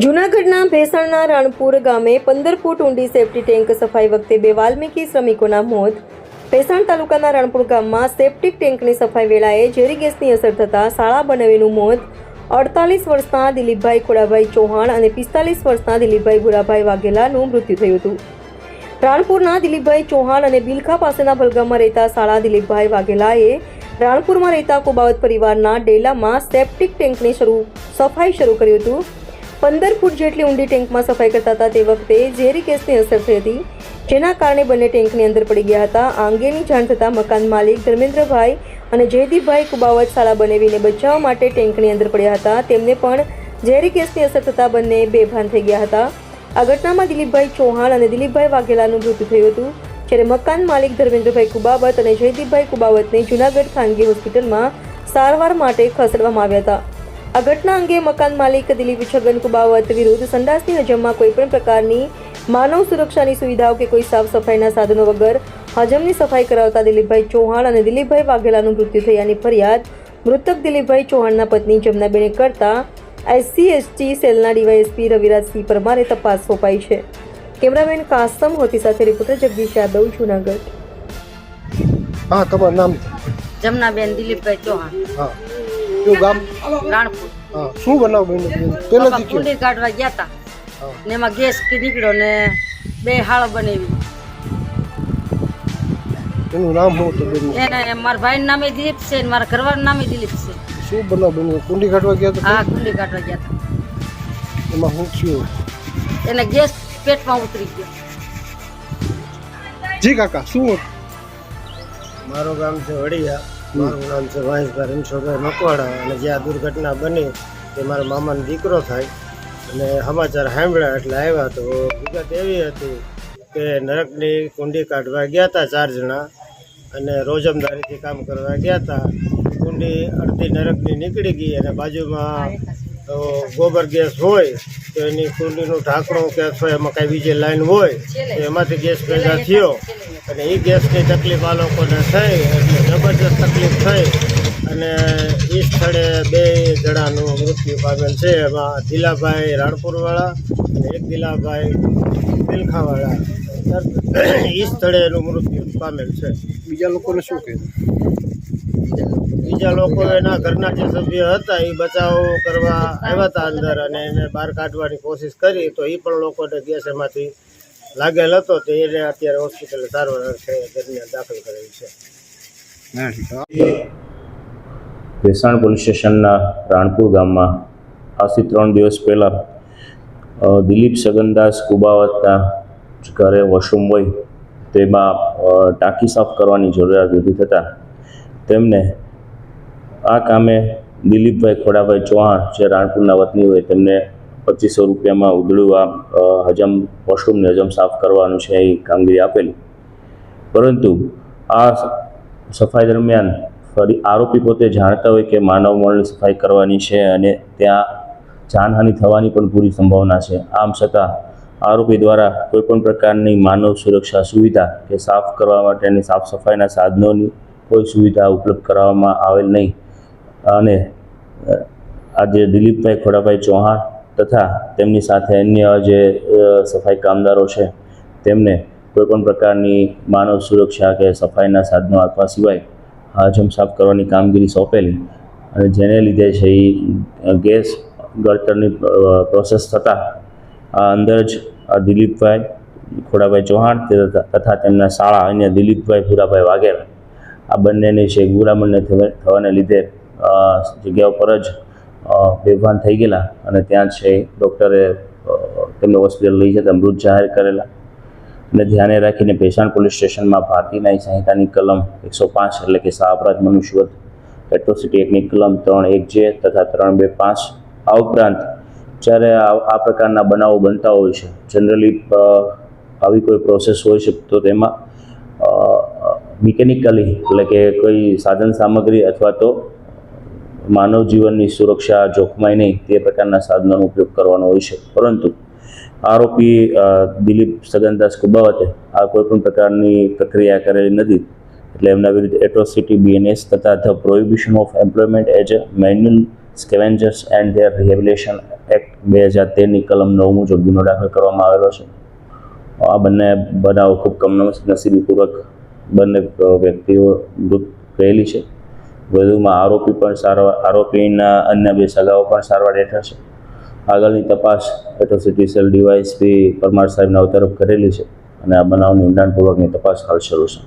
જૂનાગઢના ભેસાણના રાણપુર ગામે પંદર ફૂટ ઊંડી સેફ્ટી ટેન્ક સફાઈ વખતે બે વાલ્મીકી શ્રમિકોના મોત. ભેસાણ તાલુકાના રાણપુર ગામમાં સેપ્ટિક ટેન્કની સફાઈ વેળાએ ઝેરી ગેસની અસર થતાં શાળા બનાવીનું મોત. અડતાલીસ વર્ષના દિલીપભાઈ ખોડાભાઈ ચૌહાણ અને પિસ્તાલીસ વર્ષના દિલીપભાઈ ભુરાભાઈ વાઘેલાનું મૃત્યુ થયું હતું. રાણપુરના દિલીપભાઈ ચૌહાણ અને બિલખા પાસેના ભલગામમાં રહેતા શાળા દિલીપભાઈ વાઘેલાએ રાણપુરમાં રહેતા કુબાવત પરિવારના ડેલામાં સેપ્ટિક ટેન્કની શરૂ, સફાઈ શરૂ કર્યું હતું. પંદર ફૂટ જેટલી ઊંડી ટેન્કમાં સફાઈ કરતા હતા તે વખતે ઝેરી ગેસની અસર થઈ હતી, જેના કારણે બંને ટેન્કની અંદર પડી ગયા હતા. આ અંગેની જાણ થતાં મકાન માલિક ધર્મેન્દ્રભાઈ અને જયદીપભાઈ કુબાવત શાળા બનાવીને બચાવવા માટે ટેન્કની અંદર પડ્યા હતા. તેમને પણ ઝેરી ગેસની અસર થતાં બંને બેભાન થઈ ગયા હતા. આ ઘટનામાં દિલીપભાઈ ચૌહાણ અને દિલીપભાઈ વાઘેલાનું મૃત્યુ થયું હતું, જ્યારે મકાન માલિક ધર્મેન્દ્રભાઈ કુબાવત અને જયદીપભાઈ કુબાવતને જૂનાગઢ ખાનગી હોસ્પિટલમાં સારવાર માટે ખસેડવામાં આવ્યા હતા. આ ઘટના અંગે મકાન માલિક દિલીપ છગન કુબાવત વિરુદ્ધ સંડાસની હજમમાં કોઈપણ પ્રકારની માનવ સુરક્ષાની સુવિધાઓ કે કોઈ સાફ સફાઈના સાધનો વગર હજમની સફાઈ કરાવતા દિલીપભાઈ ચૌહાણ અને દિલીપભાઈ વાઘેલાનું મૃત્યુ થયાની ફરિયાદ મૃતક દિલીપભાઈ ચૌહાણના પત્ની જમનાબેને કરતા એસસી એસટી સેલના ડીવાયએસપી રવિરાજસિંહ પરમારે તપાસ સોંપાઈ છે. કેમેરામેન કાસમ હોતી સાથે રિપોર્ટર જગદીશ યાદવ જુનાગઢ. હા તમારું નામ? જમનાબેન દિલીપભાઈ ચૌહાણ. હા. કયું ગામ? રાણપુર. હા શું બનાવ બન્યું પહેલેથી કુંડી કાઢવા ગયા હતા ને એમાં ગેસ કે નીકળ્યો ને બે હાળ બનાવી. એનું નામ શું તો બેન એને મારા ભાઈનું નામે દિલીપ છે ને મારા ઘરવાળાનું નામે દિલીપ છે. શું બનાવ બન્યો? કુંડી કાઢવા ગયા હતા? હા કુંડી કાઢવા ગયા હતા એમાં શું થયું? એને ગેસ પેટમાં ઉતરી ગયો. જી કાકા શું? મારું ગામ છે વડિયા. મારું નામ છે વાંસભાઈ રમશોભાઈ મકવાડા અને જે આ દુર્ઘટના બની તે મારા મામાનો દીકરો થાય અને સમાચાર સાંભળ્યા એટલે આવ્યા તો વિગત એવી હતી કે નરકની કુંડી કાઢવા ગયા હતા ચાર જણા અને રોજમદારીથી કામ કરવા ગયા હતા કુંડી અડધી નરકની નીકળી ગઈ અને બાજુમાં ગોબર ગેસ હોય તો એની કુંડીનું ઢાંકણું કે અથવા એમાં કાંઈ બીજી લાઈન હોય તો એમાંથી ગેસ પેદા થયો. અને એ ગેસની તકલીફ આ લોકોને થઈ એટલે જબરજસ્ત તકલીફ થઈ. અને એ સ્થળે બે જણાનું મૃત્યુ પામેલ છે. એમાં દિલાભાઈ રાણપુરવાળા અને એક દિલાભાઈ બિલખાવાળા એ સ્થળે એનું મૃત્યુ પામેલ છે. બીજા લોકોને શું કહે? બીજા લોકો એના ઘરના જે સભ્ય હતા એ બચાવ કરવા આવ્યા હતા અંદર અને એને બહાર કાઢવાની કોશિશ કરી તો એ પણ લોકોને ગેસ એમાંથી લાગેલ હતો તો એને અત્યારે હોસ્પિટલે સારવાર દરમિયાન દાખલ કરેલ છે. ભેસાણ પોલીસ સ્ટેશનના રાણપુર ગામમાં આજથી ત્રણ દિવસ પહેલાં દિલીપ સગનદાસ કુબાવતના ઘરે વોશરૂમ હોય, તેમાં ટાંકી સાફ કરવાની જરૂરિયાત ઊભી થતાં તેમને આ કામે દિલીપભાઈ ખોડાભાઈ ચૌહાણ, જે રાણપુરના વતની હોય, તેમને પચીસો રૂપિયામાં ઉદળું આ હજમ વોશરૂમને હજમ સાફ કરવાનું છે એ કામગીરી આપેલી. પરંતુ આ સફાઈ દરમિયાન ફરી આરોપી પોતે જાણતા હોય કે માનવ મળની સફાઈ કરવાની છે અને ત્યાં જાનહાનિ થવાની પણ પૂરી સંભાવના છે. આમ છતાં આરોપી દ્વારા કોઈપણ પ્રકારની માનવ સુરક્ષા સુવિધા કે સાફ કરવા માટેની સાફ સફાઈના સાધનોની કોઈ સુવિધા ઉપલબ્ધ કરાવવામાં આવેલ નહીં. અને આજે દિલીપભાઈ ખોડાભાઈ ચૌહાણ તથા તેમની સાથે અન્ય જે સફાઈ કામદારો છે, તેમને કોઈપણ પ્રકારની માનવ સુરક્ષા કે સફાઈના સાધનો આપવા સિવાય હાજમ સાફ કરવાની કામગીરી સોંપેલી અને જેને લીધે છે એ ગેસ ગળતરની પ્રોસેસ થતાં આ અંદર જ દિલીપભાઈ, ખોડાભાઈ ચૌહાણ તથા તેમના શાળા અન્ય દિલીપભાઈ, ભૂરાભાઈ વાઘેલા આ બંનેની છે ગુરામણને થવા- થવાને લીધે જગ્યા ઉપર જ બેભાન થઈ ગયેલા અને ત્યાં છે ડૉક્ટરે તેમને હોસ્પિટલ લઈ જતા મૃત જાહેર કરેલા. અને ધ્યાને રાખીને ભેસાણ પોલીસ સ્ટેશનમાં ભારતીય ન્યાય સંહિતાની કલમ એકસો પાંચ એટલે કે સા અપરાધ મનુષ્યવધ, એટ્રોસિટી એક્ટની કલમ ત્રણ એક જે તથા ત્રણ બે પાંચ, આ ઉપરાંત જ્યારે આ પ્રકારના બનાવો બનતા હોય છે, જનરલી આવી કોઈ પ્રોસેસ હોય છે તો તેમાં મિકેનિકલી એટલે કે કોઈ સાધન સામગ્રી અથવા તો માનવ જીવનની સુરક્ષા જોખમાય નહીં તે પ્રકારના સાધનોનો ઉપયોગ કરવાનો હોય છે. પરંતુ આરોપી દિલીપ સગનદાસ કુબાવતે આ કોઈ પણ પ્રકારની પ્રક્રિયા કરેલી નથી. એટલે એમના વિરુદ્ધ એટ્રોસિટી બીએનએસ તથા the prohibition of employment as a manual scavengers and their rehabilitation act બે હજાર તેરની કલમ નવ મુજબ ગુનો દાખલ કરવામાં આવેલો છે. આ બંને બનાવ ખૂબ કમનસીબીપૂર્વક બંને વ્યક્તિઓ મૃત રહેલી છે. વધુમાં આરોપી પણ સારવાર, આરોપીના અન્ય બે સગાઓ પણ સારવાર હેઠળ છે. આગળની તપાસ એટ્રોસિટી સેલ ડીવાયસપી પરમાર સાહેબના તરફ કરેલી છે અને આ બનાવની ઊંડાણપૂર્વકની તપાસ હાલ શરૂ છે.